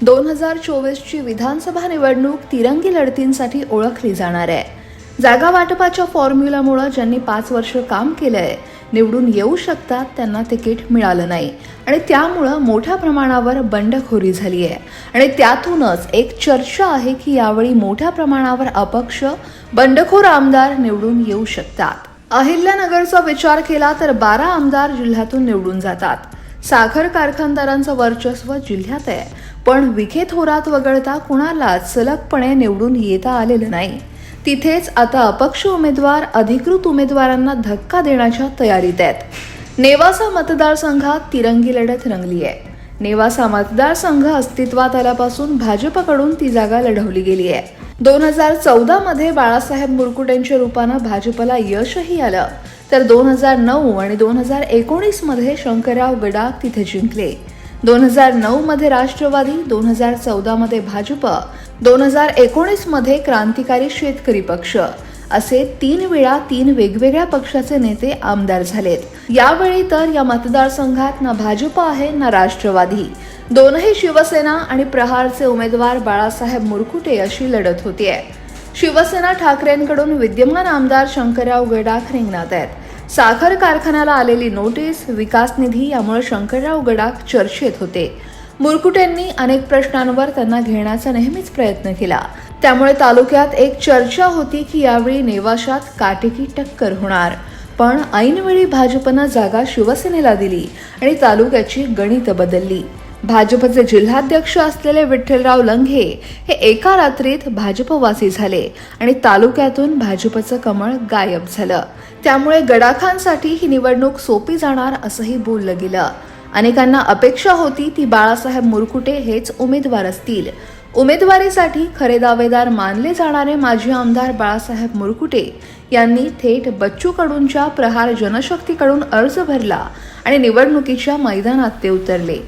दोन हजार चोवीसची विधानसभा निवडणूक तिरंगी लढतींसाठी ओळखली जाणार आहे. जागा वाटपाच्या फॉर्म्युलामुळं ज्यांनी पाच वर्ष काम केलंय निवडून येऊ शकतात त्यांना तिकीट मिळालं नाही. आणि त्यामुळं मोठ्या प्रमाणावर बंडखोरी झाली आहे आणि त्यातूनच एक चर्चा आहे की यावेळी मोठ्या प्रमाणावर अपक्ष बंडखोर आमदार निवडून येऊ शकतात. अहिल्यानगरचा विचार केला तर बारा आमदार जिल्ह्यातून निवडून जातात. साखर कारखानदारांचं वर्चस्व जिल्ह्यात आहे. पण विखे थोरात वगळता कुणालाच सलगपणे निवडून येता आलेलं नाही. तिथेच आता अपक्ष उमेदवार अधिकृत उमेदवारांना धक्का देण्याच्या तयारीत आहेत. नेवासा मतदारसंघात तिरंगी लढत रंगली आहे. नेवासा मतदारसंघ अस्तित्वात आल्यापासून भाजपकडून ती जागा लढवली गेली आहे. दोन हजार चौदा मध्ये बाळासाहेब मुरकुटेंच्या रूपानं भाजपला यशही आलं. तर दोन हजार नऊ आणि दोन हजार एकोणीसमध्ये शंकरराव गडाख तिथे जिंकले. दोन हजार नऊमध्ये राष्ट्रवादी दोन हजार चौदामध्ये भाजप दोन हजार एकोणीसमध्ये क्रांतिकारी शेतकरी पक्ष. असे तीन वेळा तीन वेगवेगळ्या पक्षाचे नेते आमदार झालेत. यावेळी तर या मतदारसंघात ना भाजप आहे ना राष्ट्रवादी. दोनही शिवसेना आणि प्रहारचे उमेदवार बाळासाहेब मुरकुटे अशी लढत होती आहे शिवसेना ठाकरेंकडून विद्यमान आमदार शंकरराव गडाख रिंगणात आहेत. साखर कारखान्याला आलेली नोटीस विकास निधी यामुळे शंकरराव गडाख चर्चेत होते. मुरकुटेंनी अनेक प्रश्नांवर त्यांना घेण्याचा नेहमीच प्रयत्न केला. त्यामुळे तालुक्यात एक चर्चा होती की यावेळी नेवाशात काटेकी टक्कर होणार. पण ऐनवेळी भाजपनं जागा शिवसेनेला दिली आणि तालुक्याची गणित बदलली. भाजपचे जिल्हाध्यक्ष असलेले विठ्ठलराव लंघे हे एका रात्रीत भाजपवासी झाले आणि तालुक्यातून भाजपचं कमळ गायब झालं. त्यामुळे गडाखांसाठी ही निवडणूक सोपी जाणार असंही बोललं गेलं. अनेकांना अपेक्षा होती ती बाळासाहेब मुरकुटे हेच उमेदवार असतील. उमेदवारीसाठी खरे दावेदार मानले जाणारे माजी आमदार बाळासाहेब मुरकुटे यांनी थेट बच्चू कडूंच्या प्रहार जनशक्तीकडून अर्ज भरला आणि निवडणुकीच्या मैदानात ते उतरले.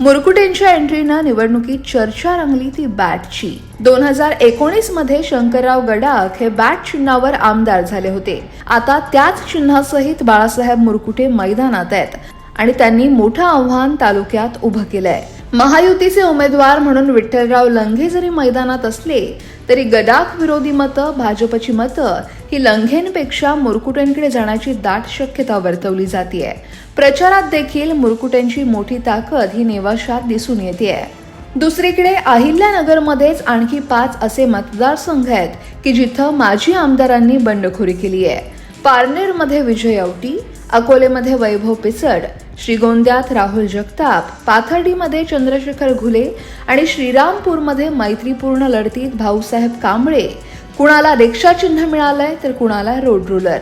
मुरकुटेंच्या एंट्रीनं निवडणुकीत चर्चा रंगली ती बॅटची. दोन हजार एकोणीसमध्ये शंकरराव गडाख हे बॅट चिन्हावर आमदार झाले होते. आता त्याच चिन्हासहित बाळासाहेब मुरकुटे मैदानात आहेत आणि त्यांनी मोठं आव्हान तालुक्यात उभं केलंय. महायुतीचे उमेदवार म्हणून विठ्ठलराव लंघे जरी मैदानात असले तरी गडाख विरोधी मतं भाजपची मतं ही लंघेंपेक्षा मुरकुटेंकडे जाण्याची दाट शक्यता वर्तवली जाते प्रचारात देखील मुरकुटेंची मोठी ताकद ही नेवाशात दिसून येते दुसरीकडे अहिल्यानगरमध्येच आणखी पाच असे मतदारसंघ आहेत की जिथं माजी आमदारांनी बंडखोरी केली आहे पारनेरमध्ये विजय औटी अकोलेमध्ये वैभव पिचड श्रीगोंद्यात राहुल जगताप पाथर्डीमध्ये चंद्रशेखर घुले आणि श्रीरामपूरमध्ये मैत्रीपूर्ण लढतीत भाऊसाहेब कांबळे. कुणाला रिक्षा चिन्ह मिळालंय तर कुणाला रोड रुलर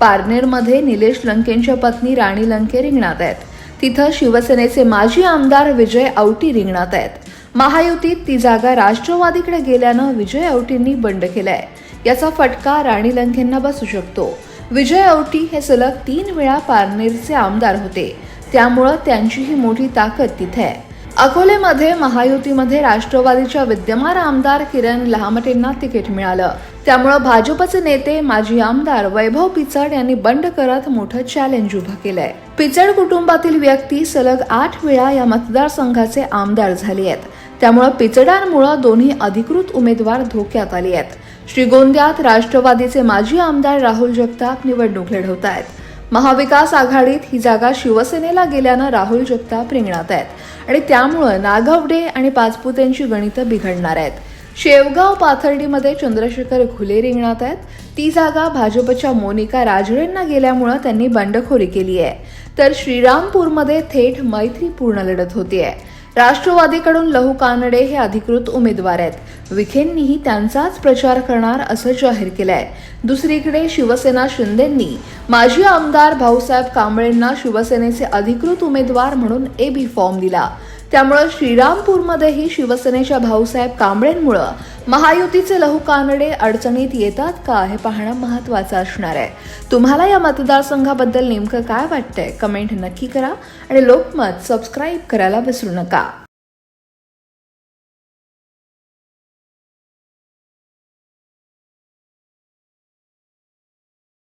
पारनेरमध्ये निलेश लंकेंच्या पत्नी राणी लंके रिंगणात आहेत. तिथं शिवसेनेचे माजी आमदार विजय औटी रिंगणात आहेत. महायुतीत ती जागा राष्ट्रवादीकडे गेल्यानं विजय औटींनी बंड केलाय. याचा फटका राणी लंकेंना बसू शकतो. विजय औटी हे सलग तीन वेळा पारनेरचे आमदार होते. त्यामुळं त्यांचीही मोठी ताकद तिथे. आहे अकोलेमध्ये महायुतीमध्ये राष्ट्रवादीच्या विद्यमान आमदार किरण लहामटेंना तिकीट मिळालं. त्यामुळं भाजपचे नेते माजी आमदार वैभव पिचड यांनी बंड करत मोठं चॅलेंज उभं केलंय. पिचड कुटुंबातील व्यक्ती सलग आठ वेळा या मतदारसंघाचे आमदार झाले आहेत त्यामुळं पिचडांमुळं दोन्ही अधिकृत उमेदवार धोक्यात आले आहेत श्रीगोंद्यात राष्ट्रवादीचे माजी आमदार राहुल जगताप निवडणूक लढवत आहेत महाविकास आघाडीत ही जागा शिवसेनेला गेल्यानं राहुल जगताप रिंगणात आहेत आणि त्यामुळं नागवडे आणि पाचपुतेंची गणितं बिघडणार आहेत. शेवगाव पाथर्डीमध्ये चंद्रशेखर घुले रिंगणात आहेत. ती जागा भाजपच्या मोनिका राजळेंना गेल्यामुळं त्यांनी बंडखोरी केली आहे तर श्रीरामपूरमध्ये थेट मैत्रीपूर्ण लढत होतीये. राष्ट्रवादीकडून लहू कानडे हे अधिकृत उमेदवार आहेत. विखेंनीही त्यांचाच प्रचार करणार असं जाहीर केलंय. दुसरीकडे शिवसेना शिंदेंनी माजी आमदार भाऊसाहेब कांबळेंना शिवसेनेचे अधिकृत उमेदवार म्हणून ए बी फॉर्म दिला. त्यामुळं श्रीरामपूरमध्येही शिवसेनेच्या भाऊसाहेब कांबळेंमुळं महायुतीचे लहू कानडे अडचणीत येतात का हे पाहणं महत्वाचं असणार आहे. तुम्हाला या मतदारसंघाबद्दल नेमकं काय वाटतंय? कमेंट नक्की करा आणि लोकमत सबस्क्राईब करायला विसरू नका.